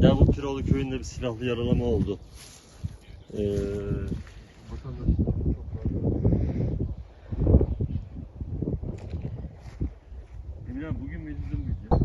Yavuk Kiroğlu köyünde bir silahlı yaralama oldu. Ee. Emre abi bugün mecliste miyiz ya?